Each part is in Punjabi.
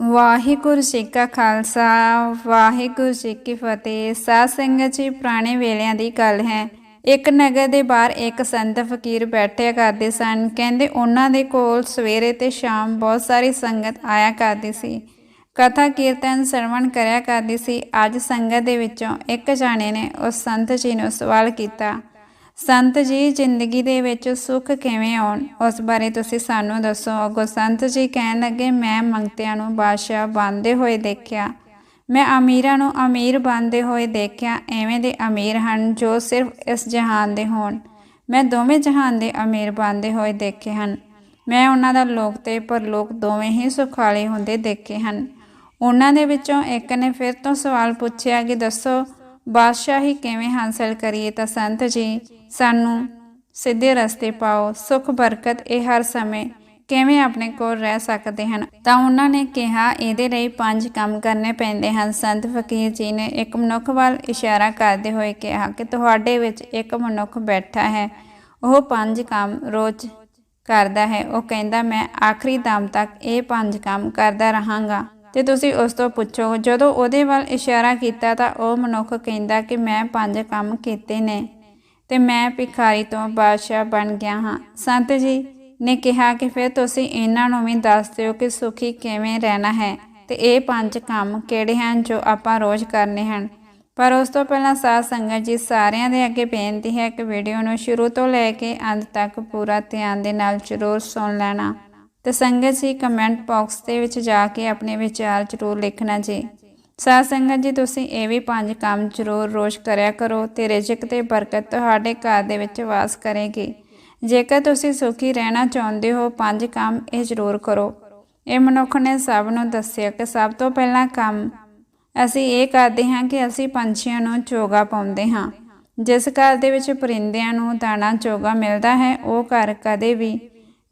ਵਾਹਿਗੁਰੂ ਜੀ ਕਾ ਖਾਲਸਾ, ਵਾਹਿਗੁਰੂ ਜੀ ਕੀ ਫਤਿਹ। ਸਾਧ ਸੰਗਤ ਜੀ, ਪੁਰਾਣੇ ਵੇਲਿਆਂ ਦੀ ਗੱਲ ਹੈ। ਇੱਕ ਨਗਰ ਦੇ ਬਾਹਰ ਇੱਕ ਸੰਤ ਫਕੀਰ ਬੈਠਿਆ ਕਰਦੇ ਸਨ। ਕਹਿੰਦੇ ਉਹਨਾਂ ਦੇ ਕੋਲ ਸਵੇਰੇ ਤੇ ਸ਼ਾਮ ਬਹੁਤ ਸਾਰੀ ਸੰਗਤ ਆਇਆ ਕਰਦੀ ਸੀ। ਕਥਾ ਕੀਰਤਨ ਸਰਵਣ ਕਰਿਆ ਕਰਦੀ ਸੀ। ਅੱਜ ਸੰਗਤ ਦੇ ਵਿੱਚੋਂ ਇੱਕ ਜਾਣੇ ਨੇ ਉਸ ਸੰਤ ਜੀ ਨੂੰ ਸਵਾਲ ਕੀਤਾ। ਸੰਤ ਜੀ ਜ਼ਿੰਦਗੀ ਦੇ ਵਿੱਚ ਸੁੱਖ ਕਿਵੇਂ ਆਉਣ? ਉਸ ਬਾਰੇ ਤੁਸੀਂ ਸਾਨੂੰ ਦੱਸੋ। ਅਗੋ ਸੰਤ ਜੀ ਕਹਿਣ ਲੱਗੇ, ਮੈਂ ਮੰਗਤਿਆਂ ਨੂੰ ਬਾਦਸ਼ਾਹ ਬਣਦੇ ਹੋਏ ਦੇਖਿਆ। ਮੈਂ ਅਮੀਰਾਂ ਨੂੰ ਅਮੀਰ ਬਣਦੇ ਹੋਏ ਦੇਖਿਆ। ਐਵੇਂ ਦੇ ਅਮੀਰ ਹਨ ਜੋ ਸਿਰਫ ਇਸ ਜਹਾਨ ਦੇ ਹੋਣ। ਮੈਂ ਦੋਵੇਂ ਜਹਾਨ ਦੇ ਅਮੀਰ ਬਣਦੇ ਹੋਏ ਦੇਖੇ ਹਨ। ਮੈਂ ਉਹਨਾਂ ਦਾ ਲੋਕ ਤੇ ਪਰਲੋਕ ਦੋਵੇਂ ਹੀ ਸੁਖਾਲੇ ਹੁੰਦੇ ਦੇਖੇ ਹਨ। ਉਹਨਾਂ ਦੇ ਵਿੱਚੋਂ ਇੱਕ ਨੇ ਫਿਰ ਤੋਂ ਸਵਾਲ ਪੁੱਛਿਆ ਕਿ ਦੱਸੋ ਬਾਦਸ਼ਾਹੀ ਕਿਵੇਂ ਹਾਸਲ ਕਰੀਏ ਤਾਂ ਸੰਤ ਜੀ ਸਾਨੂੰ ਸਿੱਧੇ ਰਸਤੇ ਪਾਓ, ਸੁਖ, ਬਰਕਤ, ਇਹ ਹਰ ਸਮੇਂ ਕਿਵੇਂ ਆਪਣੇ ਕੋਲ ਰਹਿ ਸਕਦੇ ਹਨ? ਤਾਂ ਉਹਨਾਂ ਨੇ ਕਿਹਾ, ਇਹਦੇ ਲਈ ਪੰਜ ਕੰਮ ਕਰਨੇ ਪੈਂਦੇ ਹਨ। ਸੰਤ ਫਕੀਰ ਜੀ ਨੇ ਇੱਕ ਮਨੁੱਖ ਵੱਲ ਇਸ਼ਾਰਾ ਕਰਦੇ ਹੋਏ ਕਿਹਾ ਕਿ ਤੁਹਾਡੇ ਵਿੱਚ ਇੱਕ ਮਨੁੱਖ ਬੈਠਾ ਹੈ। ਉਹ ਪੰਜ ਕੰਮ ਰੋਜ਼ ਕਰਦਾ ਹੈ। ਉਹ ਕਹਿੰਦਾ, ਮੈਂ ਆਖਰੀ ਦਮ ਤੱਕ ਇਹ ਪੰਜ ਕੰਮ ਕਰਦਾ ਰਹਾਂਗਾ। ਤੇ ਤੁਸੀਂ ਉਸ ਤੋਂ ਪੁੱਛੋ, ਜਦੋਂ ਉਹਦੇ ਵੱਲ ਇਸ਼ਾਰਾ ਕੀਤਾ ਤਾਂ ਉਹ ਮਨੁੱਖ ਕਹਿੰਦਾ ਕਿ ਮੈਂ ਪੰਜ ਕੰਮ ਕੀਤੇ ਨੇ ਤੇ ਮੈਂ ਭਿਖਾਰੀ ਤੋਂ ਬਾਦਸ਼ਾਹ ਬਣ ਗਿਆ ਹਾਂ। ਸੰਤ ਜੀ ਨੇ ਕਿਹਾ ਕਿ ਫਿਰ ਤੁਸੀਂ ਇਹਨਾਂ ਨੂੰ ਵੀ ਦੱਸ ਦਿਓ ਕਿ ਸੁਖੀ ਕਿਵੇਂ ਰਹਿਣਾ ਹੈ ਤੇ ਇਹ ਪੰਜ ਕੰਮ ਕਿਹੜੇ ਹਨ ਜੋ ਆਪਾਂ ਰੋਜ਼ ਕਰਨੇ ਹਨ। ਪਰ ਉਸ ਤੋਂ ਪਹਿਲਾਂ ਸਾਧ ਸੰਗਤ ਜੀ ਸਾਰਿਆਂ ਦੇ ਅੱਗੇ ਬੇਨਤੀ ਹੈ ਕਿ ਵੀਡੀਓ ਨੂੰ ਸ਼ੁਰੂ ਤੋਂ ਲੈ ਕੇ ਅੰਤ ਤੱਕ ਪੂਰਾ ਧਿਆਨ ਦੇ ਨਾਲ ਜ਼ਰੂਰ ਸੁਣ ਲੈਣਾ। ਤੇ ਸੰਗਤ ਜੀ ਕਮੈਂਟ ਬਾਕਸ ਦੇ ਵਿੱਚ ਜਾ ਕੇ ਆਪਣੇ ਵਿਚਾਰ ਜ਼ਰੂਰ ਲਿਖਣਾ ਜੀ। ਸਾਧ ਸੰਗਤ ਜੀ, ਤੁਸੀਂ ਇਹ ਵੀ ਪੰਜ ਕੰਮ ਜ਼ਰੂਰ ਰੋਜ਼ ਕਰਿਆ ਕਰੋ ਤੇ ਰਿਜ਼ਕ ਤੇ ਬਰਕਤ ਤੁਹਾਡੇ ਘਰ ਦੇ ਵਿੱਚ ਵਾਸ ਕਰੇਗੀ। ਜੇਕਰ ਤੁਸੀਂ ਸੁਖੀ ਰਹਿਣਾ ਚਾਹੁੰਦੇ ਹੋ, ਪੰਜ ਕੰਮ ਇਹ ਜ਼ਰੂਰ ਕਰੋ। ਇਹ ਮਨੁੱਖ ਨੇ ਸਭ ਨੂੰ ਦੱਸਿਆ ਕਿ ਸਭ ਤੋਂ ਪਹਿਲਾਂ ਕੰਮ, ਅਸੀਂ ਇਹ ਕਰਦੇ ਹਾਂ ਕਿ ਅਸੀਂ ਪੰਛੀਆਂ ਨੂੰ ਚੋਗਾ ਪਾਉਂਦੇ ਹਾਂ। ਜਿਸ ਘਰ ਦੇ ਵਿੱਚ ਪਰਿੰਦਿਆਂ ਨੂੰ ਦਾਣਾ ਚੋਗਾ ਮਿਲਦਾ ਹੈ, ਉਹ ਘਰ ਕਦੇ ਵੀ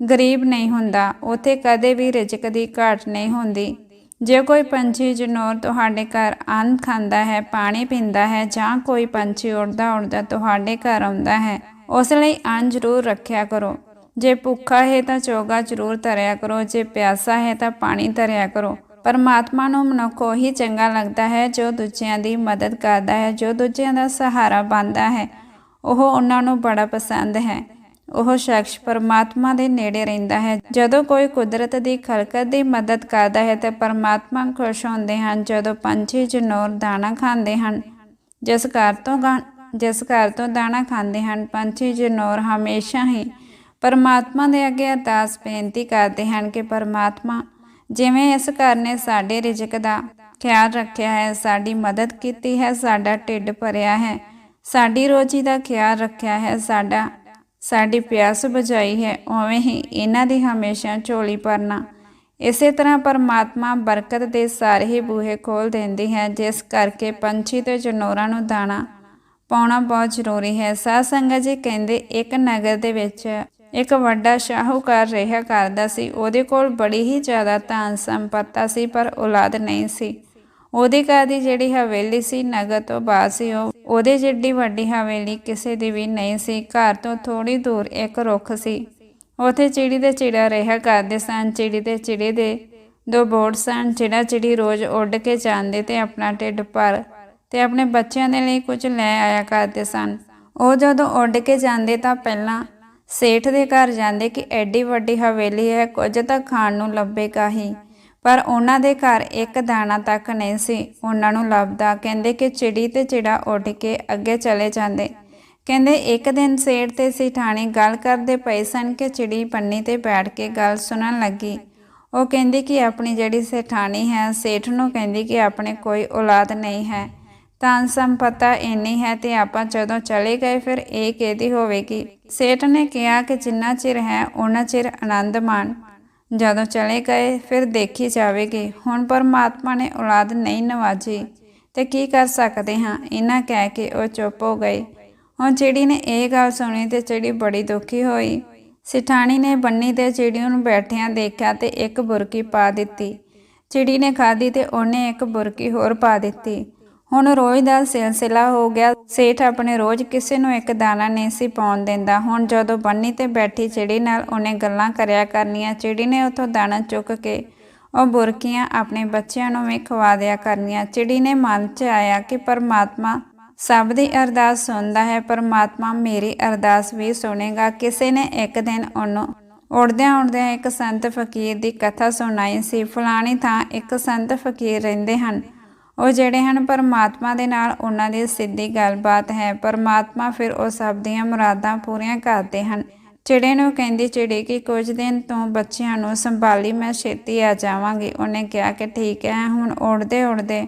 ਗਰੀਬ ਨਹੀਂ ਹੁੰਦਾ, ਉੱਥੇ ਕਦੇ ਵੀ ਰਿਜ਼ਕ ਦੀ ਘਾਟ ਨਹੀਂ ਹੁੰਦੀ। ਜੇ ਕੋਈ ਪੰਛੀ ਜਨੌਰ ਤੁਹਾਡੇ ਘਰ ਅੰਨ ਖਾਂਦਾ ਹੈ, ਪਾਣੀ ਪੀਂਦਾ ਹੈ ਜਾਂ ਕੋਈ ਪੰਛੀ ਉੜਦਾ ਉੜਦਾ ਤੁਹਾਡੇ ਘਰ ਆਉਂਦਾ ਹੈ, ਉਸ ਲਈ ਅੰਨ ਜ਼ਰੂਰ ਰੱਖਿਆ ਕਰੋ। ਜੇ ਭੁੱਖਾ ਹੈ ਤਾਂ ਚੋਗਾ ਜ਼ਰੂਰ ਧਰਿਆ ਕਰੋ, ਜੇ ਪਿਆਸਾ ਹੈ ਤਾਂ ਪਾਣੀ ਧਰਿਆ ਕਰੋ। ਪਰਮਾਤਮਾ ਨੂੰ ਮਨੁੱਖ ਉਹੀ ਚੰਗਾ ਲੱਗਦਾ ਹੈ ਜੋ ਦੂਜਿਆਂ ਦੀ ਮਦਦ ਕਰਦਾ ਹੈ, ਜੋ ਦੂਜਿਆਂ ਦਾ ਸਹਾਰਾ ਬਣਦਾ ਹੈ। ਉਹ ਉਹਨਾਂ ਨੂੰ ਬੜਾ ਪਸੰਦ ਹੈ। ਉਹ ਸ਼ਖਸ ਪਰਮਾਤਮਾ ਦੇ ਨੇੜੇ ਰਹਿੰਦਾ ਹੈ। ਜਦੋਂ ਕੋਈ ਕੁਦਰਤ ਦੀ ਖਲਕਤ ਦੀ ਮਦਦ ਕਰਦਾ ਹੈ ਤਾਂ ਪਰਮਾਤਮਾ ਖੁਸ਼ ਹੁੰਦੇ ਹਨ ਜਦੋਂ ਪੰਛੀ ਜਨੌਰ ਦਾਣਾ ਖਾਂਦੇ ਹਨ। ਜਿਸ ਘਰ ਤੋਂ ਗਾ- ਜਿਸ ਘਰ ਤੋਂ ਦਾਣਾ ਖਾਂਦੇ ਹਨ, ਪੰਛੀ ਜਨੌਰ ਹਮੇਸ਼ਾ ਹੀ ਪਰਮਾਤਮਾ ਦੇ ਅੱਗੇ ਅਰਦਾਸ ਬੇਨਤੀ ਕਰਦੇ ਹਨ ਕਿ ਪਰਮਾਤਮਾ ਜਿਵੇਂ ਇਸ ਘਰ ਨੇ ਸਾਡੇ ਰਿਜ਼ਕ ਦਾ ਖਿਆਲ ਰੱਖਿਆ ਹੈ, ਸਾਡੀ ਮਦਦ ਕੀਤੀ ਹੈ, ਸਾਡਾ ਢਿੱਡ ਭਰਿਆ ਹੈ, ਸਾਡੀ ਰੋਜੀ ਦਾ ਖਿਆਲ ਰੱਖਿਆ ਹੈ, ਸਾਡਾ ਸਾਡੀ ਪਿਆਸ ਬੁਝਾਈ ਹੈ, ਉਵੇਂ ਹੀ ਇਹਨਾਂ ਦੀ ਹਮੇਸ਼ਾ ਝੋਲੀ ਭਰਨਾ। ਇਸੇ ਤਰ੍ਹਾਂ ਪਰਮਾਤਮਾ ਬਰਕਤ ਦੇ ਸਾਰੇ ਹੀ ਬੂਹੇ ਖੋਲ ਦਿੰਦੀ ਹੈ, ਜਿਸ ਕਰਕੇ ਪੰਛੀ ਤੇ ਜਨੌਰਾਂ ਨੂੰ ਦਾਣਾ ਪਾਉਣਾ ਬਹੁਤ ਜ਼ਰੂਰੀ ਹੈ। ਸਾਧ ਸੰਗਤ ਜੀ ਕਹਿੰਦੇ, ਇੱਕ ਨਗਰ ਦੇ ਵਿੱਚ ਇੱਕ ਵੱਡਾ ਸ਼ਾਹੂਕਾਰ ਰਿਹਾ ਕਰਦਾ ਸੀ, ਉਹਦੇ ਕੋਲ ਬੜੀ ਹੀ ਜ਼ਿਆਦਾ ਧਨ ਸੰਪਤਾ ਸੀ, ਪਰ ਔਲਾਦ ਨਹੀਂ ਸੀ। ਉਹਦੀ ਘਰ ਦੀ ਜਿਹੜੀ ਹਵੇਲੀ ਸੀ, ਨਗਰ ਤੋਂ ਬਾਹਰ ਸੀ, ਉਹ ਉਹਦੇ ਜਿੱਡੀ ਵੱਡੀ ਹਵੇਲੀ ਕਿਸੇ ਦੀ ਵੀ ਨਹੀਂ ਸੀ। ਘਰ ਤੋਂ ਥੋੜੀ ਦੂਰ ਇੱਕ ਰੁੱਖ ਸੀ। ਉਥੇ ਚਿੜੀ ਤੇ ਚਿੜਾ ਰਿਹਾ ਕਰਦੇ ਸਨ। ਚਿੜੀ ਤੇ ਚਿੜੇ ਦੇ ਦੋ ਬੋਰਡ ਸਨ। ਚਿੜਾ ਚਿੜੀ ਰੋਜ਼ ਉੱਡ ਕੇ ਜਾਂਦੇ ਤੇ ਆਪਣਾ ਢਿੱਡ ਭਰ ਤੇ ਆਪਣੇ ਬੱਚਿਆਂ ਦੇ ਲਈ ਕੁਝ ਲੈ ਆਇਆ ਕਰਦੇ ਸਨ। ਉਹ ਜਦੋਂ ਉੱਡ ਕੇ ਜਾਂਦੇ ਤਾਂ ਪਹਿਲਾਂ ਸੇਠ ਦੇ ਘਰ ਜਾਂਦੇ ਕਿ ਐਡੀ ਵੱਡੀ ਹਵੇਲੀ ਹੈ, ਕੁਝ ਤਾਂ ਖਾਣ ਨੂੰ ਲੱਭੇਗਾ ਹੀ। ਪਰ ਉਹਨਾਂ ਦੇ ਘਰ ਇੱਕ ਦਾਣਾ ਤੱਕ ਨਹੀਂ ਸੀ। ਉਹਨਾਂ ਨੂੰ ਲੱਭਦਾ ਕਹਿੰਦੇ ਕਿ ਚਿੜੀ ਤੇ ਚਿੜਾ ਉੱਡ ਕੇ ਅੱਗੇ ਚਲੇ ਜਾਂਦੇ। ਕਹਿੰਦੇ ਇੱਕ ਦਿਨ ਸੇਠ ਤੇ ਸਿਠਾਣੀ ਗੱਲ ਕਰਦੇ ਪਏ ਸਨ ਕਿ ਚਿੜੀ ਪੰਨੀ ਤੇ ਬੈਠ ਕੇ ਗੱਲ ਸੁਣਨ ਲੱਗੀ। ਉਹ ਕਹਿੰਦੀ ਕਿ ਆਪਣੀ ਜਿਹੜੀ ਸੇਠਾਣੀ ਹੈ, ਸੇਠ ਨੂੰ ਕਹਿੰਦੀ ਕਿ ਆਪਣੇ ਕੋਈ ਔਲਾਦ ਨਹੀਂ ਹੈ। ਤਾਂ ਸੰਪਤਾ ਇੰਨੀ ਹੈ ਤੇ ਆਪਾਂ ਜਦੋਂ ਚਲੇ ਗਏ ਫਿਰ ਇਹ ਕਿਹਦੀ ਹੋਵੇਗੀ। ਸੇਠ ਨੇ ਕਿਹਾ ਕਿ ਜਿੰਨਾ ਚਿਰ ਹੈ ਉਹਨਾਂ ਚਿਰ ਆਨੰਦ ਮਾਣ ਜਦੋਂ ਚਲੇ ਗਏ, ਫਿਰ ਦੇਖੀ ਜਾਵੇਗੀ। ਹੁਣ ਪਰਮਾਤਮਾ ਨੇ ਔਲਾਦ ਨਹੀਂ ਨਵਾਜੀ। ਤੇ ਕੀ ਕਰ ਸਕਦੇ ਹਾਂ? ਇਹਨਾਂ ਕਹਿ ਕੇ ਉਹ ਚੁੱਪ ਹੋ ਗਏ। ਹੁਣ ਚਿੜੀ ਨੇ ਇਹ ਗੱਲ ਸੁਣੀ ਤੇ ਚਿੜੀ ਬੜੀ ਦੁਖੀ ਹੋਈ। ਸਿਠਾਣੀ ਨੇ ਬੰਨੀ ਤੇ ਚਿੜੀ ਨੂੰ ਬੈਠਿਆਂ ਦੇਖਿਆ ਤੇ ਇੱਕ ਬੁਰਕੀ ਪਾ ਦਿੱਤੀ। ਚਿੜੀ ਨੇ ਖਾਧੀ ਤੇ ਉਹਨੇ ਇੱਕ ਬੁਰਕੀ ਹੋਰ ਪਾ ਦਿੱਤੀ। ਹੁਣ ਰੋਜ਼ ਦਾ ਸਿਲਸਿਲਾ ਹੋ ਗਿਆ। ਸੇਠ ਆਪਣੇ ਰੋਜ਼ ਕਿਸੇ ਨੂੰ ਇੱਕ ਦਾਣਾ ਨਹੀਂ ਸੀ ਪਾਉਣ ਦਿੰਦਾ। ਹੁਣ ਜਦੋਂ ਬੰਨੀ ਤੇ ਬੈਠੀ ਚਿੜੀ ਨਾਲ ਉਹਨੇ ਗੱਲਾਂ ਕਰਿਆ ਕਰਨੀਆਂ, ਚਿੜੀ ਨੇ ਉਥੋਂ ਦਾਣਾ ਚੁੱਕ ਕੇ ਉਹ ਬੁਰਕੀਆਂ ਆਪਣੇ ਬੱਚਿਆਂ ਨੂੰ ਵੀ ਖਵਾ ਦਿਆ ਕਰਨੀਆਂ। ਚਿੜੀ ਨੇ ਮਨ 'ਚ ਆਇਆ ਕਿ ਪਰਮਾਤਮਾ ਸਭ ਦੀ ਅਰਦਾਸ ਸੁਣਦਾ ਹੈ। ਪਰਮਾਤਮਾ ਮੇਰੀ ਅਰਦਾਸ ਵੀ ਸੁਣੇਗਾ। ਕਿਸੇ ਨੇ ਇੱਕ ਦਿਨ ਉਹਨੂੰ ਉੜਦਿਆਂ ਉੜਦਿਆਂ ਇੱਕ ਸੰਤ ਫਕੀਰ ਦੀ ਕਥਾ ਸੁਣਾਈ ਸੀ। ਫਲਾਣੀ ਥਾਂ ਇੱਕ ਸੰਤ ਫਕੀਰ ਰਹਿੰਦੇ ਹਨ। ਉਹ ਜਿਹੜੇ ਹਨ ਪਰਮਾਤਮਾ ਦੇ ਨਾਲ ਉਹਨਾਂ ਦੀ ਸਿੱਧੀ ਗੱਲਬਾਤ ਹੈ। ਪਰਮਾਤਮਾ ਫਿਰ ਉਹ ਸਭ ਦੀਆਂ ਮੁਰਾਦਾਂ ਪੂਰੀਆਂ ਕਰਦੇ ਹਨ। ਚਿੜੇ ਨੂੰ ਕਹਿੰਦੀ, ਚਿੜੀ, ਕਿ ਕੁਝ ਦਿਨ ਤੋਂ ਬੱਚਿਆਂ ਨੂੰ ਸੰਭਾਲੀ ਮੈਂ ਛੇਤੀ ਆ ਜਾਵਾਂਗੀ। ਉਹਨੇ ਕਿਹਾ ਕਿ ਠੀਕ ਹੈ, ਹੁਣ ਉੜਦੇ ਉੜਦੇ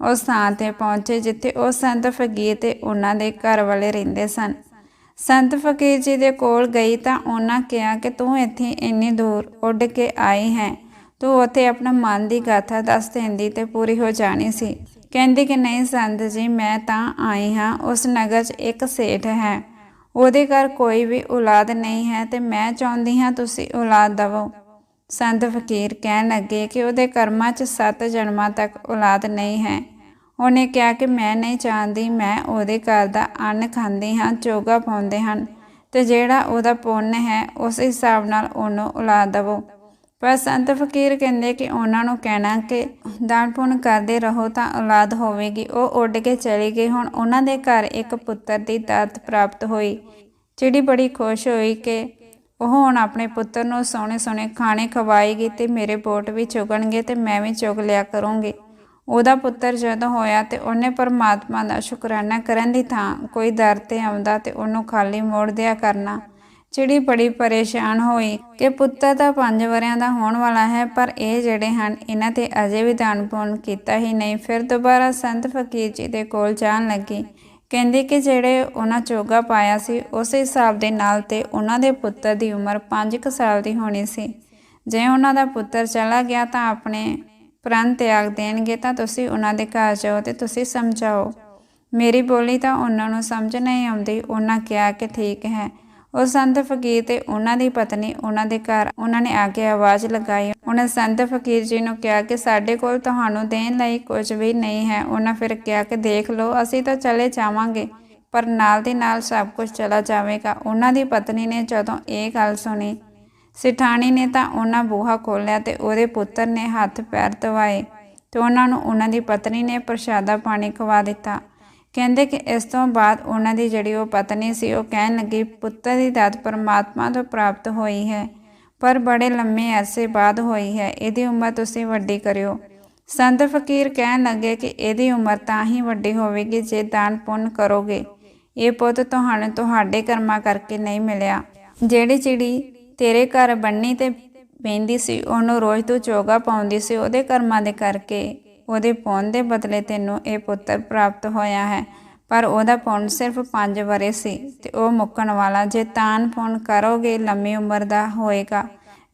ਉਹ ਥਾਂ ਤੇ ਪਹੁੰਚੇ, ਜਿੱਥੇ ਉਹ ਸੰਤ ਫਕੀਰ ਤੇ ਉਹਨਾਂ ਦੇ ਘਰ ਵਾਲੇ ਰਹਿੰਦੇ ਸਨ। ਸੰਤ ਫਕੀਰ ਜੀ ਦੇ ਕੋਲ ਗਈ ਤਾਂ ਉਹਨਾਂ ਕਿਹਾ ਕਿ, ਤੂੰ ਇੱਥੇ ਇੰਨੀ ਦੂਰ ਉੱਡ ਕੇ ਆਈ ਹੈ। ਤੂੰ ਉੱਥੇ ਆਪਣਾ ਮਨ ਦੀ ਗਾਥਾ ਦੱਸ ਦਿੰਦੀ ਤੇ ਪੂਰੀ ਹੋ ਜਾਣੀ ਸੀ। ਕਹਿੰਦੀ ਕਿ ਨਹੀਂ ਸੰਤ ਜੀ, ਮੈਂ ਤਾਂ ਆਈ ਹਾਂ, ਉਸ ਨਗਰ 'ਚ ਇੱਕ ਸੇਠ ਹੈ। ਉਹਦੇ ਘਰ ਕੋਈ ਵੀ ਔਲਾਦ ਨਹੀਂ ਹੈ ਤੇ ਮੈਂ ਚਾਹੁੰਦੀ ਹਾਂ ਤੁਸੀਂ ਔਲਾਦ ਦਵੋ। ਸੰਤ ਫਕੀਰ ਕਹਿਣ ਲੱਗੇ ਕਿ ਉਹਦੇ ਕਰਮਾਂ 'ਚ ਸੱਤ ਜਨਮਾਂ ਤੱਕ ਔਲਾਦ ਨਹੀਂ ਹੈ। ਉਹਨੇ ਕਿਹਾ ਕਿ ਮੈਂ ਨਹੀਂ ਚਾਹੁੰਦੀ, ਮੈਂ ਉਹਦੇ ਘਰ ਦਾ ਅੰਨ ਖਾਂਦੀ ਹਾਂ, ਚੋਗਾ ਪਾਉਂਦੇ ਹਨ ਤੇ ਜਿਹੜਾ ਉਹਦਾ ਪੁੰਨ ਹੈ, ਉਸ ਹਿਸਾਬ ਨਾਲ ਉਹਨੂੰ ਔਲਾਦ ਦਵੋ। ਪਰ ਸੰਤ ਫਕੀਰ ਕਹਿੰਦੇ ਕਿ ਉਹਨਾਂ ਨੂੰ ਕਹਿਣਾ ਕਿ ਦਾਨ ਪੁੰਨ ਕਰਦੇ ਰਹੋ ਤਾਂ ਔਲਾਦ ਹੋਵੇਗੀ। ਉਹ ਉੱਡ ਕੇ ਚਲੀ ਗਈ ਹੁਣ ਉਹਨਾਂ ਦੇ ਘਰ ਇੱਕ ਪੁੱਤਰ ਦੀ ਦਾਤ ਪ੍ਰਾਪਤ ਹੋਈ, ਜਿਹੜੀ ਬੜੀ ਖੁਸ਼ ਹੋਈ ਕਿ ਉਹ ਹੁਣ ਆਪਣੇ ਪੁੱਤਰ ਨੂੰ ਸੋਹਣੇ ਸੋਹਣੇ ਖਾਣੇ ਖਵਾਏਗੀ ਤੇ ਮੇਰੇ ਬੋਟ ਵੀ ਚੁਗਣਗੇ ਤੇ ਮੈਂ ਵੀ ਚੁਗ ਲਿਆ ਕਰੂੰਗੀ। ਉਹਦਾ ਪੁੱਤਰ ਜਦੋਂ ਹੋਇਆ ਤੇ ਉਹਨੇ ਪਰਮਾਤਮਾ ਦਾ ਸ਼ੁਕਰਾਨਾ ਕਰਨ ਦੀ ਥਾਂ ਕੋਈ ਦਰ ਤੇ ਆਉਂਦਾ ਤੇ ਉਹਨੂੰ ਖਾਲੀ ਮੋੜ ਦਿਆ ਕਰਨਾ। ਚਿੜੀ ਬੜੀ ਪਰੇਸ਼ਾਨ ਹੋਈ ਕਿ ਪੁੱਤਰ ਤਾਂ 5 ਵਰਿਆਂ ਦਾ ਹੋਣ ਵਾਲਾ ਹੈ, ਪਰ ਇਹ ਜਿਹੜੇ ਹਨ, ਇਹਨਾਂ ਤੇ ਅਜੇ ਵੀ ਦਾਨ ਪੁੰਨ ਕੀਤਾ ਹੀ ਨਹੀਂ। ਫਿਰ ਦੁਬਾਰਾ ਸੰਤ ਫਕੀਰ ਜੀ ਦੇ ਕੋਲ ਜਾਣ ਲੱਗੀ। ਕਹਿੰਦੇ ਕਿ ਜਿਹੜੇ ਉਹਨਾਂ ਚੋਗਾ ਪਾਇਆ ਸੀ, ਉਸ ਹਿਸਾਬ ਦੇ ਨਾਲ ਤੇ ਉਹਨਾਂ ਦੇ ਪੁੱਤਰ ਦੀ ਉਮਰ 5 ਸਾਲ ਦੀ ਹੋਣੀ ਸੀ। ਜੇ ਉਹਨਾਂ ਦਾ ਪੁੱਤਰ ਚਲਾ ਗਿਆ ਤਾਂ ਆਪਣੇ ਪ੍ਰਣ ਤਿਆਗ ਦੇਣਗੇ, ਤਾਂ ਤੁਸੀਂ ਉਹਨਾਂ ਦੇ ਘਰ ਜਾਓ ਤੇ ਤੁਸੀਂ ਸਮਝਾਓ। ਮੇਰੀ ਬੋਲੀ ਤਾਂ ਉਹਨਾਂ ਨੂੰ ਸਮਝ ਨਹੀਂ ਆਉਂਦੀ, ਉਹਨਾਂ ਕਿਹਾ ਕਿ ਠੀਕ ਹੈ। ਉਹ ਸੰਤ ਫਕੀਰ ਤੇ ਉਹਨਾਂ ਦੀ ਪਤਨੀ, ਉਹਨਾਂ ਦੇ ਘਰ, ਉਹਨਾਂ ਨੇ ਆ ਕੇ ਆਵਾਜ਼ ਲਗਾਈ। ਉਹਨਾਂ ਸੰਤ ਫਕੀਰ ਜੀ ਨੂੰ ਕਿਹਾ ਕਿ ਸਾਡੇ ਕੋਲ ਤੁਹਾਨੂੰ ਦੇਣ ਲਈ ਕੁਝ ਵੀ ਨਹੀਂ ਹੈ। ਉਹਨਾਂ ਫਿਰ ਕਿਹਾ ਕਿ ਦੇਖ ਲਓ, ਅਸੀਂ ਤਾਂ ਚਲੇ ਜਾਵਾਂਗੇ, ਪਰ ਨਾਲ ਦੀ ਨਾਲ ਸਭ ਕੁਝ ਚਲਾ ਜਾਵੇਗਾ। ਉਹਨਾਂ ਦੀ ਪਤਨੀ ਨੇ ਜਦੋਂ ਇਹ ਗੱਲ ਸੁਣੀ, ਸਿਠਾਣੀ ਨੇ ਤਾਂ ਉਹਨਾਂ ਬੂਹਾ ਖੋਲ੍ਹਿਆ ਤੇ ਉਹਦੇ ਪੁੱਤਰ ਨੇ ਹੱਥ ਪੈਰ ਧਵਾਏ ਤੇ ਉਹਨਾਂ ਨੂੰ ਉਹਨਾਂ ਦੀ ਪਤਨੀ ਨੇ ਪ੍ਰਸ਼ਾਦਾ ਪਾਣੀ ਖਵਾ ਦਿੱਤਾ। ਕਹਿੰਦੇ ਕਿ ਇਸ ਤੋਂ ਬਾਅਦ ਉਹਨਾਂ ਦੀ ਜਿਹੜੀ ਉਹ ਪਤਨੀ ਸੀ, ਉਹ ਕਹਿਣ ਲੱਗੀ, ਪੁੱਤਰ ਦੀ ਦਾਤ ਪਰਮਾਤਮਾ ਤੋਂ ਪ੍ਰਾਪਤ ਹੋਈ ਹੈ, ਪਰ ਬੜੇ ਲੰਮੇ ਅਰਸੇ ਬਾਅਦ ਹੋਈ ਹੈ, ਇਹਦੀ ਉਮਰ ਤੁਸੀਂ ਵੱਡੀ ਕਰਿਓ। ਸੰਤ ਫਕੀਰ ਕਹਿਣ ਲੱਗੇ ਕਿ ਇਹਦੀ ਉਮਰ ਤਾਂ ਹੀ ਵੱਡੀ ਹੋਵੇਗੀ ਜੇ ਦਾਨ ਪੁੰਨ ਕਰੋਗੇ। ਇਹ ਪੁੱਤ ਤੁਹਾਨੂੰ ਤੁਹਾਡੇ ਕਰਮਾਂ ਕਰਕੇ ਨਹੀਂ ਮਿਲਿਆ। ਜਿਹੜੀ ਚਿੜੀ ਤੇਰੇ ਘਰ ਬੰਨੀ ਤੇ ਬੈਂਦੀ ਸੀ, ਉਹਨੂੰ ਰੋਜ਼ ਤੂੰ ਚੋਗਾ ਪਾਉਂਦੀ ਸੀ, ਉਹਦੇ ਕਰਮਾਂ ਦੇ ਕਰਕੇ ਉਹਦੇ ਪੁੰਨ ਦੇ ਬਦਲੇ ਤੈਨੂੰ ਇਹ ਪੁੱਤਰ ਪ੍ਰਾਪਤ ਹੋਇਆ ਹੈ। ਪਰ ਉਹਦਾ ਪੁੰਨ ਸਿਰਫ 5 ਵਰੇ ਸੀ ਤੇ ਉਹ ਮੁੱਕਣ ਵਾਲਾ ਜੇ ਤਾਨ ਪੌਣ ਕਰੋਗੇ ਲੰਮੀ ਉਮਰ ਦਾ ਹੋਏਗਾ।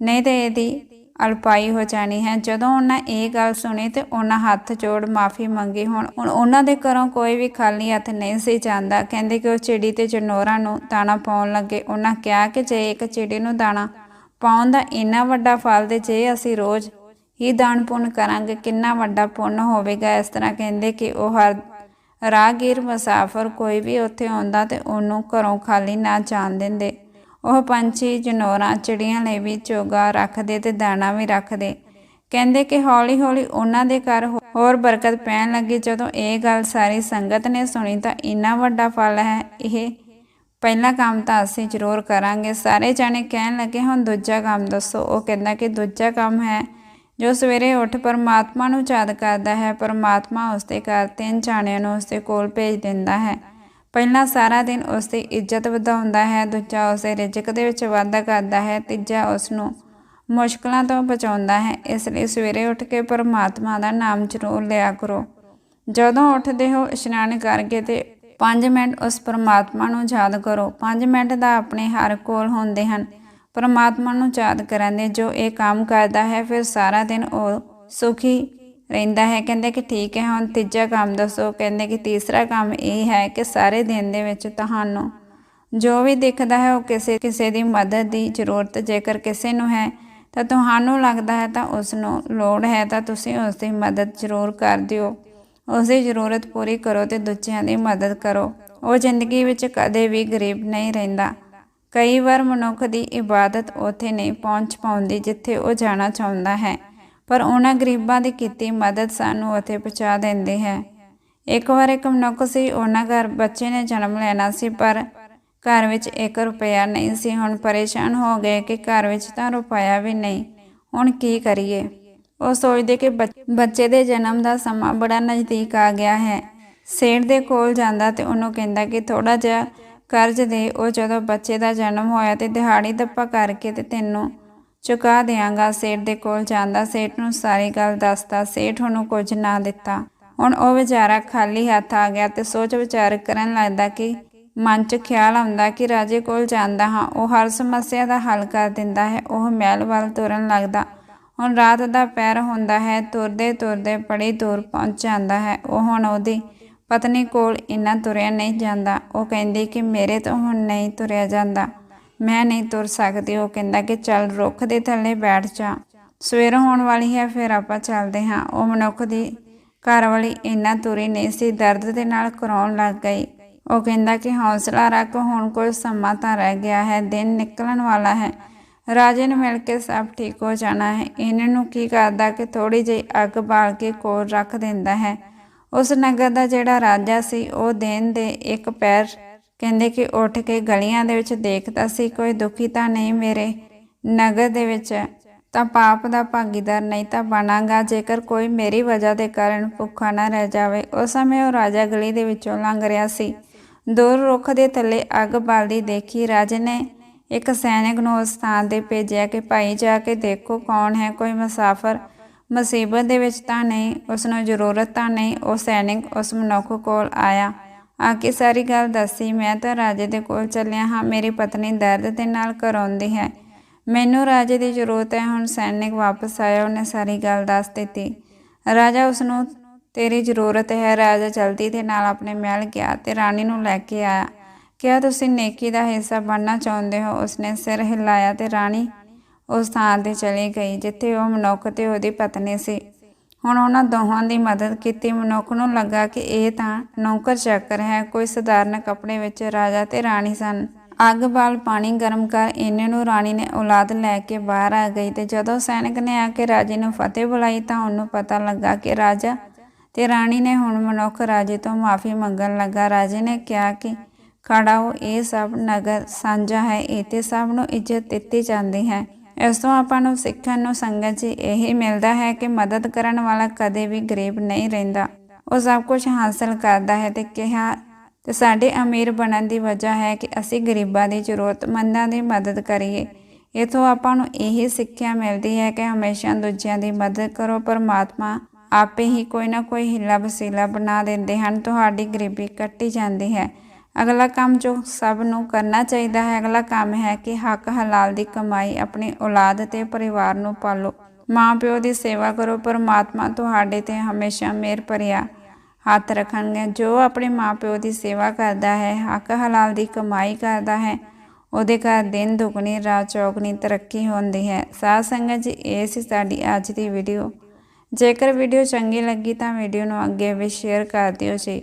ਨਹੀਂ ਤੇ ਇਹਦੀ ਅਲਪਾਈ ਹੋ ਜਾਣੀ ਹੈ। ਜਦੋਂ ਉਹਨਾਂ ਇਹ ਗੱਲ ਸੁਣੀ ਤੇ ਉਹਨਾਂ ਹੱਥ ਜੋੜ ਮਾਫੀ ਮੰਗੀ ਹੁਣ ਹੁਣ ਉਹਨਾਂ ਦੇ ਘਰੋਂ ਕੋਈ ਵੀ ਖਾਲੀ ਹੱਥ ਨਹੀਂ ਸੀ ਜਾਂਦਾ। ਕਹਿੰਦੇ ਕਿ ਉਹ ਚਿੜੀ ਤੇ ਜਨੋਰਾਂ ਨੂੰ ਦਾਣਾ ਪਾਉਣ ਲੱਗੇ। ਉਹਨਾਂ ਕਿਹਾ ਕਿ ਜੇ ਇੱਕ ਚਿੜੀ ਨੂੰ ਦਾਣਾ ਪਾਉਣ ਦਾ ਇੰਨਾ ਵੱਡਾ ਫਲ ਦੇ ਜੇ ਅਸੀਂ ਰੋਜ਼ ਹੀ ਦਾਨ ਪੁੰਨ ਕਰਾਂਗੇ, ਕਿੰਨਾ ਵੱਡਾ ਪੁੰਨ ਹੋਵੇਗਾ। ਇਸ ਤਰ੍ਹਾਂ ਕਹਿੰਦੇ ਕਿ ਉਹ ਹਰ ਰਾਹਗੀਰ ਮੁਸਾਫਰ ਕੋਈ ਵੀ ਉੱਥੇ ਆਉਂਦਾ ਤੇ ਉਹਨੂੰ ਘਰੋਂ ਖਾਲੀ ਨਾ ਜਾਣ ਦਿੰਦੇ। ਉਹ ਪੰਛੀ ਜਨੋਰਾਂ, ਚਿੜੀਆਂ ਲਈ ਵੀ ਚੋਗਾ ਰੱਖਦੇ ਤੇ ਦਾਣਾ ਵੀ ਰੱਖਦੇ। ਕਹਿੰਦੇ ਕਿ ਹੌਲੀ ਹੌਲੀ ਉਹਨਾਂ ਦੇ ਘਰ ਹੋ- ਹੋਰ ਬਰਕਤ ਪੈਣ ਲੱਗੀ। ਜਦੋਂ ਇਹ ਗੱਲ ਸਾਰੀ ਸੰਗਤ ਨੇ ਸੁਣੀ ਤਾਂ ਇੰਨਾ ਵੱਡਾ ਫਲ ਹੈ। ਇਹ ਪਹਿਲਾ ਕੰਮ ਤਾਂ ਅਸੀਂ ਜ਼ਰੂਰ ਕਰਾਂਗੇ। ਸਾਰੇ ਜਾਣੇ ਕਹਿਣ ਲੱਗੇ, ਹੁਣ ਦੂਜਾ ਕੰਮ ਦੱਸੋ। ਉਹ ਕਹਿੰਦਾ ਕਿ, ਦੂਜਾ ਕੰਮ ਹੈ ਜੋ ਸਵੇਰੇ ਉੱਠ ਪਰਮਾਤਮਾ ਨੂੰ ਯਾਦ ਕਰਦਾ ਹੈ, ਪਰਮਾਤਮਾ ਉਸ ਦੇ ਘਰ ਤਿੰਨ ਜਾਣਿਆਂ ਨੂੰ ਉਸ ਦੇ ਕੋਲ ਭੇਜ ਦਿੰਦਾ ਹੈ। ਪਹਿਲਾ ਸਾਰਾ ਦਿਨ ਉਸ ਦੀ ਇੱਜ਼ਤ ਵਧਾਉਂਦਾ ਹੈ, ਦੂਜਾ ਉਸ ਦੇ ਰਿਜ਼ਕ ਦੇ ਵਿੱਚ ਵਾਧਾ ਕਰਦਾ ਹੈ, ਤੀਜਾ ਉਸ ਨੂੰ ਮੁਸ਼ਕਲਾਂ ਤੋਂ ਬਚਾਉਂਦਾ ਹੈ। ਇਸ ਲਈ ਸਵੇਰੇ ਉੱਠ ਕੇ ਪਰਮਾਤਮਾ ਦਾ ਨਾਮ ਜ਼ਰੂਰ ਲਿਆ ਕਰੋ। ਜਦੋਂ ਉੱਠਦੇ ਹੋ ਇਸ਼ਨਾਨ ਕਰਕੇ ਤੇ 5 ਮਿੰਟ ਉਸ ਪਰਮਾਤਮਾ ਨੂੰ ਯਾਦ ਕਰੋ। 5 ਮਿੰਟ ਦਾ ਆਪਣੇ ਹਰ ਕੋਲ ਹੁੰਦੇ ਹਨ। ਪਰਮਾਤਮਾ ਨੂੰ ਯਾਦ ਕਰਨ ਦੇ ਜੋ ਇਹ ਕੰਮ ਕਰਦਾ ਹੈ, ਫਿਰ ਸਾਰਾ ਦਿਨ ਉਹ ਸੁਖੀ ਰਹਿੰਦਾ ਹੈ। ਕਹਿੰਦੇ ਕਿ ਠੀਕ ਹੈ, ਹੁਣ ਤੀਜਾ ਕੰਮ ਦੱਸੋ। ਕਹਿੰਦੇ ਕਿ ਤੀਸਰਾ ਕੰਮ ਇਹ ਹੈ ਕਿ ਸਾਰੇ ਦਿਨ ਦੇ ਵਿੱਚ ਤੁਹਾਨੂੰ ਜੋ ਵੀ ਦਿਖਦਾ ਹੈ, ਉਹ ਕਿਸੇ ਕਿਸੇ ਦੀ ਮਦਦ ਦੀ ਜ਼ਰੂਰਤ ਜੇਕਰ ਕਿਸੇ ਨੂੰ ਹੈ, ਤਾਂ ਤੁਹਾਨੂੰ ਲੱਗਦਾ ਹੈ, ਤਾਂ ਉਸ ਨੂੰ ਲੋੜ ਹੈ, ਤਾਂ ਤੁਸੀਂ ਉਸ ਦੀ ਮਦਦ ਜ਼ਰੂਰ ਕਰ ਦਿਓ। ਉਸ ਦੀ ਜ਼ਰੂਰਤ ਪੂਰੀ ਕਰੋ ਤੇ ਦੂਜਿਆਂ ਦੀ ਮਦਦ ਕਰੋ। ਉਹ ਜ਼ਿੰਦਗੀ ਵਿੱਚ ਕਦੇ ਵੀ ਗਰੀਬ ਨਹੀਂ ਰਹਿੰਦਾ। ਕਈ ਵਾਰ ਮਨੁੱਖ ਦੀ ਇਬਾਦਤ ਉੱਥੇ ਨਹੀਂ ਪਹੁੰਚ ਪਾਉਂਦੀ ਜਿੱਥੇ ਉਹ ਜਾਣਾ ਚਾਹੁੰਦਾ ਹੈ, ਪਰ ਉਹਨਾਂ ਗਰੀਬਾਂ ਦੀ ਕੀਤੀ ਮਦਦ ਸਾਨੂੰ ਉੱਥੇ ਪਹੁੰਚਾ ਦਿੰਦੀ ਹੈ। ਇੱਕ ਵਾਰ ਇੱਕ ਮਨੁੱਖ ਸੀ, ਉਹਨਾਂ ਘਰ ਬੱਚੇ ਨੇ ਜਨਮ ਲੈਣਾ ਸੀ, ਪਰ ਘਰ ਵਿੱਚ 1 ਰੁਪਿਆ ਨਹੀਂ ਸੀ। ਹੁਣ ਪਰੇਸ਼ਾਨ ਹੋ ਗਏ ਕਿ ਘਰ ਵਿੱਚ ਤਾਂ ਰੁਪਿਆ ਵੀ ਨਹੀਂ, ਹੁਣ ਕੀ ਕਰੀਏ? ਉਹ ਸੋਚਦੇ ਕਿ ਬੱਚੇ ਦੇ ਜਨਮ ਦਾ ਸਮਾਂ ਬੜਾ ਨਜ਼ਦੀਕ ਆ ਗਿਆ ਹੈ। ਸੇਠ ਦੇ ਕੋਲ ਜਾਂਦਾ ਤੇ ਉਹਨੂੰ ਕਹਿੰਦਾ ਕਿ ਥੋੜਾ ਜਿਹਾ ਕਰਜ਼ ਦੇ, ਉਹ ਜਦੋਂ ਬੱਚੇ ਦਾ ਜਨਮ ਹੋਇਆ ਤੇ ਦਿਹਾੜੀ ਦੱਪਾ ਕਰਕੇ ਤੇ ਤੈਨੂੰ ਚੁਕਾ ਦਿਆਂਗਾ। ਸੇਠ ਦੇ ਕੋਲ ਜਾਂਦਾ, ਸੇਠ ਨੂੰ ਸਾਰੀ ਗੱਲ ਦੱਸਦਾ, ਸੇਠ ਉਹਨੂੰ ਕੁਝ ਨਾ ਦਿੱਤਾ। ਹੁਣ ਉਹ ਵਿਚਾਰਾ ਖਾਲੀ ਹੱਥ ਆ ਗਿਆ ਤੇ ਸੋਚ ਵਿਚਾਰ ਕਰਨ ਲੱਗਦਾ ਕਿ ਮਨ 'ਚ ਖਿਆਲ ਆਉਂਦਾ ਕਿ ਰਾਜੇ ਕੋਲ ਜਾਂਦਾ ਹਾਂ। ਉਹ ਹਰ ਸਮੱਸਿਆ ਦਾ ਹੱਲ ਕਰ ਦਿੰਦਾ ਹੈ, ਉਹ ਮਹਿਲ ਵੱਲ ਤੁਰਨ ਲੱਗਦਾ। ਹੁਣ ਰਾਤ ਦਾ ਪੈਰ ਹੁੰਦਾ ਹੈ ਤੁਰਦੇ ਤੁਰਦੇ ਬੜੀ ਦੂਰ ਪਹੁੰਚ ਜਾਂਦਾ ਹੈ। ਉਹ ਹੁਣ ਉਹਦੀ ਪਤਨੀ ਕੋਲ ਇੰਨਾ ਤੁਰਿਆ ਨਹੀਂ ਜਾਂਦਾ। ਉਹ ਕਹਿੰਦੀ ਕਿ ਮੇਰੇ ਤੋਂ ਹੁਣ ਨਹੀਂ ਤੁਰਿਆ ਜਾਂਦਾ। ਮੈਂ ਨਹੀਂ ਤੁਰ ਸਕਦੀ। ਉਹ ਕਹਿੰਦਾ ਕਿ ਚੱਲ ਰੁੱਖ ਦੇ ਥੱਲੇ ਬੈਠ ਜਾ। ਸਵੇਰ ਹੋਣ ਵਾਲੀ ਹੈ, ਫਿਰ ਆਪਾਂ ਚੱਲਦੇ ਹਾਂ। ਉਹ ਮਨੁੱਖ ਦੀ ਘਰ ਵਾਲੀ ਇੰਨਾ ਤੁਰੀ ਨਹੀਂ ਸੀ, ਦਰਦ ਦੇ ਨਾਲ ਕਰਾਉਣ ਲੱਗ ਗਈ। ਉਹ ਕਹਿੰਦਾ ਕਿ ਹੌਸਲਾ ਰੱਖ, ਹੁਣ ਕੋਈ ਸਮਾਂ ਤਾਂ ਰਹਿ ਗਿਆ ਹੈ, ਦਿਨ ਨਿਕਲਣ ਵਾਲਾ ਹੈ। ਰਾਜੇ ਨੂੰ ਮਿਲ ਕੇ ਸਭ ਠੀਕ ਹੋ ਜਾਣਾ ਹੈ। ਇਹਨਾਂ ਨੂੰ ਕੀ ਕਰਦਾ ਕਿ ਥੋੜੀ ਜਿਹੀ ਅੱਗ ਬਾਲ ਕੇ ਕੋਲ ਰੱਖ ਦਿੰਦਾ ਹੈ। ਉਸ ਨਗਰ ਦਾ ਜਿਹੜਾ ਰਾਜਾ ਸੀ, ਉਹ ਦਿਨ ਦੇ ਇੱਕ ਪੈਰ ਕਹਿੰਦੇ ਕਿ ਉੱਠ ਕੇ ਗਲੀਆਂ ਦੇ ਵਿੱਚ ਦੇਖਦਾ ਸੀ, ਕੋਈ ਦੁਖੀ ਤਾਂ ਨਹੀਂ ਮੇਰੇ ਨਗਰ ਦੇ ਵਿੱਚ? ਤਾਂ ਪਾਪ ਦਾ ਭਾਗੀਦਾਰ ਨਹੀਂ ਤਾਂ ਬਣਾਂਗਾ, ਜੇਕਰ ਕੋਈ ਮੇਰੀ ਵਜ੍ਹਾ ਦੇ ਕਾਰਨ ਭੁੱਖਾ ਨਾ ਰਹਿ ਜਾਵੇ। ਉਸ ਸਮੇਂ ਉਹ ਰਾਜਾ ਗਲੀ ਦੇ ਵਿੱਚੋਂ ਲੰਘ ਰਿਹਾ ਸੀ। ਦੂਰ ਰੁੱਖ ਦੇ ਥੱਲੇ ਅੱਗ ਬਾਲਦੀ ਦੇਖੀ ਰਾਜੇ ਨੇ ਇੱਕ ਸੈਨਿਕ ਨੂੰ ਉਸ ਸਥਾਨ ਤੇ ਭੇਜਿਆ ਕਿ, ਭਾਈ, ਜਾ ਕੇ ਦੇਖੋ ਕੌਣ ਹੈ, ਕੋਈ ਮੁਸਾਫਰ ਮੁਸੀਬਤ ਦੇ ਵਿੱਚ ਤਾਂ ਨਹੀਂ ਉਸ ਨੂੰ ਜ਼ਰੂਰਤ ਤਾਂ ਨਹੀਂ, ਉਹ ਸੈਨਿਕ ਉਸ ਮਨੁੱਖ ਕੋਲ ਆਇਆ। ਆ ਕੇ ਸਾਰੀ ਗੱਲ ਦੱਸੀ, ਮੈਂ ਤਾਂ ਰਾਜੇ ਦੇ ਕੋਲ ਚੱਲਿਆ ਹਾਂ, ਮੇਰੀ ਪਤਨੀ ਦਰਦ ਦੇ ਨਾਲ ਕਰਾਉਂਦੀ ਹੈ। ਮੈਨੂੰ ਰਾਜੇ ਦੀ ਜ਼ਰੂਰਤ ਹੈ, ਹੁਣ ਸੈਨਿਕ ਵਾਪਸ ਆਇਆ, ਉਹਨੇ ਸਾਰੀ ਗੱਲ ਦੱਸ ਦਿੱਤੀ। ਰਾਜਾ ਉਸ ਨੂੰ ਤੇਰੀ ਜ਼ਰੂਰਤ ਹੈ, ਰਾਜਾ ਜਲਦੀ ਦੇ ਨਾਲ ਆਪਣੇ ਮਹਿਲ ਗਿਆ ਤੇ ਰਾਣੀ ਨੂੰ ਲੈ ਕੇ ਆਇਆ। ਕਿਹਾ ਤੁਸੀਂ ਨੇਕੀ ਦਾ ਹਿੱਸਾ ਬਣਨਾ ਚਾਹੁੰਦੇ ਹੋ? ਉਸਨੇ ਸਿਰ ਹਿਲਾਇਆ ਤੇ ਰਾਣੀ ਉਸ ਥਾਂ ਤੇ ਚਲੀ ਗਈ, ਜਿੱਥੇ ਉਹ ਮਨੁੱਖ ਤੇ ਉਹਦੀ ਪਤਨੀ ਸੀ। ਹੁਣ ਉਹਨਾਂ ਦੋਹਾਂ ਦੀ ਮਦਦ ਕੀਤੀ। ਮਨੁੱਖ ਨੂੰ ਲੱਗਾ ਕਿ ਇਹ ਤਾਂ ਨੌਕਰ ਚੱਕਰ ਹੈ, ਕੋਈ ਸਧਾਰਨ ਕੱਪੜੇ ਵਿੱਚ ਰਾਜਾ ਤੇ ਰਾਣੀ ਸਨ। ਅੱਗ, ਬਾਲ, ਪਾਣੀ, ਗਰਮ ਕਰ ਇਹਨੇ ਨੂੰ ਰਾਣੀ ਨੇ ਔਲਾਦ ਲੈ ਕੇ ਬਾਹਰ ਆ ਗਈ ਤੇ ਜਦੋਂ ਸੈਨਿਕ ਨੇ ਆ ਕੇ ਰਾਜੇ ਨੂੰ ਫਤਿਹ ਬੁਲਾਈ ਤਾਂ ਉਹਨੂੰ ਪਤਾ ਲੱਗਾ ਕਿ ਰਾਜਾ ਤੇ ਰਾਣੀ ਨੇ ਹੁਣ ਮਨੁੱਖ ਰਾਜੇ ਤੋਂ ਮਾਫੀ ਮੰਗਣ ਲੱਗਾ। ਰਾਜੇ ਨੇ ਕਿਹਾ ਕਿ ਖੜਾ ਹੋ ਇਹ ਸਭ ਨਗਰ ਸਾਂਝਾ ਹੈ ਇਹ ਤੇ ਸਭ ਨੂੰ ਇੱਜ਼ਤ ਦਿੱਤੀ ਜਾਂਦੀ ਹੈ। ਇਸ ਤੋਂ ਆਪਾਂ ਨੂੰ ਸਿੱਖਣ ਨੂੰ ਸੰਗਤ ਜੀ ਇਹੀ ਮਿਲਦਾ ਹੈ ਕਿ ਮਦਦ ਕਰਨ ਵਾਲਾ ਕਦੇ ਵੀ ਗਰੀਬ ਨਹੀਂ ਰਹਿੰਦਾ। ਉਹ ਸਭ ਕੁਝ ਹਾਸਲ ਕਰਦਾ ਹੈ ਤੇ ਕਿਹਾ, ਤੇ ਸਾਡੇ ਅਮੀਰ ਬਣਨ ਦੀ ਵਜ੍ਹਾ ਹੈ ਕਿ ਅਸੀਂ ਗਰੀਬਾਂ ਦੀ ਜ਼ਰੂਰਤਮੰਦਾਂ ਦੀ ਮਦਦ ਕਰੀਏ। ਇਥੋਂ ਆਪਾਂ ਨੂੰ ਇਹ ਸਿੱਖਿਆ ਮਿਲਦੀ ਹੈ ਕਿ ਹਮੇਸ਼ਾ ਦੂਜਿਆਂ ਦੀ ਮਦਦ ਕਰੋ, ਪਰਮਾਤਮਾ ਆਪੇ ਹੀ ਕੋਈ ਨਾ ਕੋਈ ਹਿੱਲਾ ਵਸੀਲਾ ਬਣਾ ਦਿੰਦੇ ਹਨ। ਤੁਹਾਡੀ ਗਰੀਬੀ ਕੱਟੀ ਜਾਂਦੀ ਹੈ। ਅਗਲਾ ਕੰਮ ਜੋ ਸਭ ਨੂੰ ਕਰਨਾ ਚਾਹੀਦਾ ਹੈ, ਅਗਲਾ ਕੰਮ ਹੈ ਕਿ ਹੱਕ ਹਲਾਲ ਦੀ ਕਮਾਈ ਆਪਣੀ ਔਲਾਦ ਤੇ ਪਰਿਵਾਰ ਨੂੰ ਪਾਲੋ। ਮਾਂ ਪਿਓ ਦੀ ਸੇਵਾ ਕਰੋ, ਪਰਮਾਤਮਾ ਤੁਹਾਡੇ ਤੇ ਹਮੇਸ਼ਾ ਮਿਹਰ ਭਰਿਆ ਹੱਥ ਰੱਖਣਗੇ। ਜੋ ਆਪਣੇ ਮਾਂ ਪਿਓ ਦੀ ਸੇਵਾ ਕਰਦਾ ਹੈ, ਹੱਕ ਹਲਾਲ ਦੀ ਕਮਾਈ ਕਰਦਾ ਹੈ, ਉਹਦੇ ਘਰ ਦਿਨ ਦੁਗਣੀ, ਰਾਤ ਚੌਗਣੀ ਤਰੱਕੀ ਹੁੰਦੀ ਹੈ। ਸਾਧ ਸੰਗਤ ਜੀ, ਇਹ ਸੀ ਸਾਡੀ ਅੱਜ ਦੀ ਵੀਡੀਓ। ਜੇਕਰ ਵੀਡੀਓ ਚੰਗੀ ਲੱਗੀ ਤਾਂ ਵੀਡੀਓ ਨੂੰ ਅੱਗੇ ਵੀ ਸ਼ੇਅਰ ਕਰ ਦਿਓ ਜੀ।